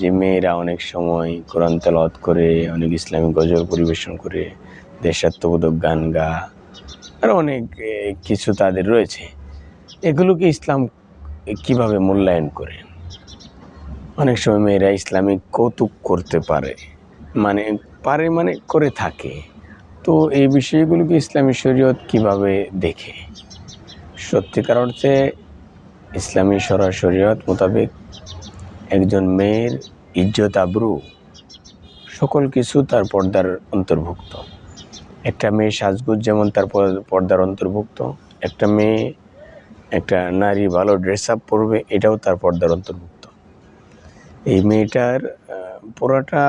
যে মেয়েরা অনেক সময় কোরআন তেলাওয়াত করে, অনেক ইসলামী গজল পরিবেশন করে, দেশাত্মবোধক গান গা, আর অনেক কিছু তাদের রয়েছে। এগুলোকে ইসলাম কীভাবে মূল্যায়ন করে? অনেক সময় মেয়েরা ইসলামিক কৌতুক করতে পারে মানে পারে মানে করে থাকে। তো এই বিষয়গুলোকে ইসলামী শরীয়ত কীভাবে দেখে? সত্যিকার অর্থে ইসলামী সরা শরীয়ত মোতাবেক একজন মেয়ের ইজ্জত আব্রু সকল কিছু তার পর্দার অন্তর্ভুক্ত। একটা মেয়ে সাজগুজ যেমন তার পর্দার অন্তর্ভুক্ত, একটা মেয়ে, একটা নারী ভালো ড্রেস আপ পরবে, এটাও তার পর্দার অন্তর্ভুক্ত। এই মেয়েটার পুরোটা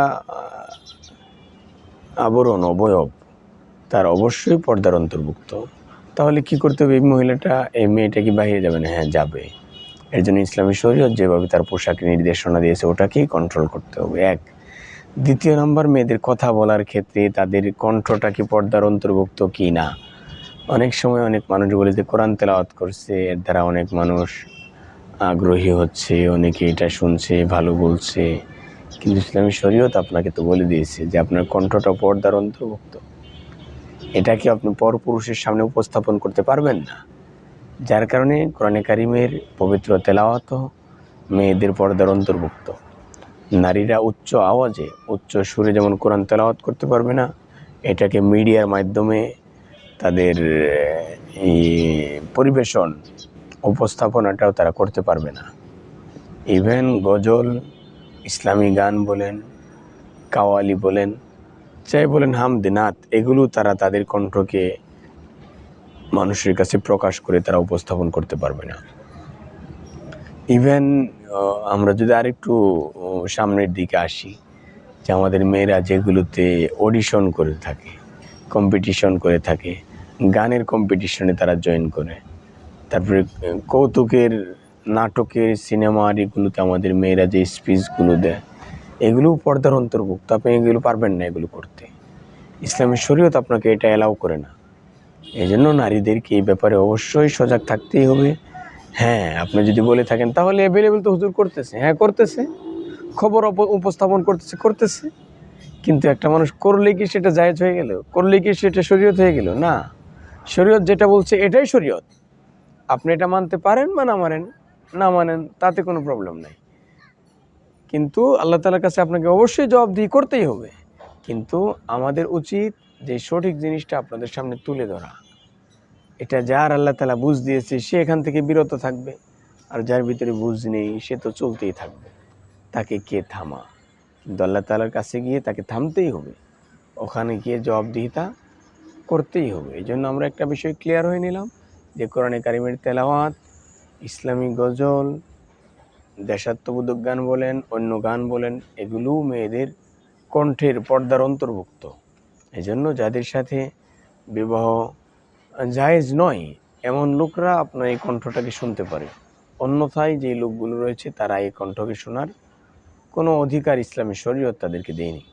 আবরণ, অবয়ব, তার অবশ্যই পর্দার অন্তর্ভুক্ত। তাহলে কি করতে হবে এই মহিলাটা? এই মেয়েটা কি বাইরে যাবে না? হ্যাঁ যাবে। এর জন্য ইসলামী শরীয়ত যেভাবে তার পোশাকের নির্দেশনা দিয়েছে, ওটাকেই কন্ট্রোল করতে হবে। এক, দ্বিতীয় নম্বর, মেয়েদের কথা বলার ক্ষেত্রে তাদের কণ্ঠটা কি পর্দার অন্তর্ভুক্ত কি না অনেক সময় অনেক মানুষ বলে যে, কোরআন তেলাওয়াত করছে, এর দ্বারা অনেক মানুষ আগ্রহী হচ্ছে, অনেকে এটা শুনছে, ভালো বলছে। কিন্তু ইসলামী শরীয়ত আপনাকে তো বলে দিয়েছে যে, আপনার কণ্ঠটা পর্দার অন্তর্ভুক্ত। এটা কি আপনি পরপুরুষের সামনে উপস্থাপন করতে পারবেন না? যার কারণে কোরআনে কারিমের পবিত্র তেলাওয়াত মেয়েদের পর্দার অন্তর্ভুক্ত। নারীরা উচ্চ আওয়াজে, উচ্চ সুরে যেমন কোরআন তেলাওয়াত করতে পারবে না, এটাকে মিডিয়ার মাধ্যমে তাদের পরিবেশন, উপস্থাপনাটাও তারা করতে পারবে না। ইভেন গজল, ইসলামী গান বলেন, কাওয়ালি বলেন চাই বলেন হামদিনাথ এগুলো তারা তাদের কণ্ঠকে মানুষের কাছে প্রকাশ করে তারা উপস্থাপন করতে পারবে না। ইভেন আমরা যদি আরেকটু সামনের দিকে আসি, যে আমাদের মেয়েরা যেগুলোতে অডিশন করে থাকে কম্পিটিশন করে থাকে, গানের কম্পিটিশনে তারা জয়েন করে। তারপরে কৌতুকের, নাটকের, সিনেমার এগুলোতে আমাদের মেয়েরা যে স্পিচগুলো দেয়, এগুলোও পর্দার অন্তর্ভুক্ত। আপনি এগুলো পারবেন না এগুলো করতে। ইসলামের শরীয়ত আপনাকে এটা অ্যালাউ করে না। এই জন্য নারীদেরকে এই ব্যাপারে অবশ্যই সজাগ থাকতেই হবে। হ্যাঁ আপনি যদি বলে থাকেন, তাহলে অ্যাভেলেবেল তো হুজুর করতেছে। হ্যাঁ করতেছে। খবর উপস্থাপন করতেছে করতেছে। কিন্তু একটা মানুষ করলে কি সেটা জায়েজ হয়ে গেল? করলে কি সেটা শরীয়ত হয়ে গেল? না। শরীয়ত যেটা বলছে, এটাই শরীয়ত। আপনি এটা মানতে পারেন বা না মানেন না মানেন, তাতে কোনো প্রবলেম নাই। কিন্তু আল্লাহ তালার কাছে আপনাকে অবশ্যই জবাবদিহি করতেই হবে। কিন্তু আমাদের উচিত যে সঠিক জিনিসটা আপনাদের সামনে তুলে ধরা। এটা যার আল্লাহ তালা বুঝ দিয়েছে, সে এখান থেকে বিরত থাকবে। আর যার ভিতরে বুঝ নেই, সে তো চলতেই থাকবে। তাকে কে থামা? কিন্তু আল্লাহ তালার কাছে গিয়ে তাকে থামতেই হবে। ওখানে গিয়ে জবাবদিহিতা করতেই হবে। এই জন্য আমরা একটা বিষয় ক্লিয়ার হয়ে নিলাম যে কোরআনে কারিমের তেলাওয়াত, ইসলামী গজল, দেশাত্মবোধক গান বলেন, অন্য গান বলেন, এগুলোও মেয়েদের কণ্ঠের পর্দার অন্তর্ভুক্ত। এজন্য যাদের সাথে বিবাহ জায়েজ নয়, এমন লোকরা আপনার এই কণ্ঠটাকে শুনতে পারে। অন্যথায় যে লোকগুলো রয়েছে, তারা এই কণ্ঠকে শোনার কোনো অধিকার ইসলামী শরীয়ত তাদেরকে দেয়নি।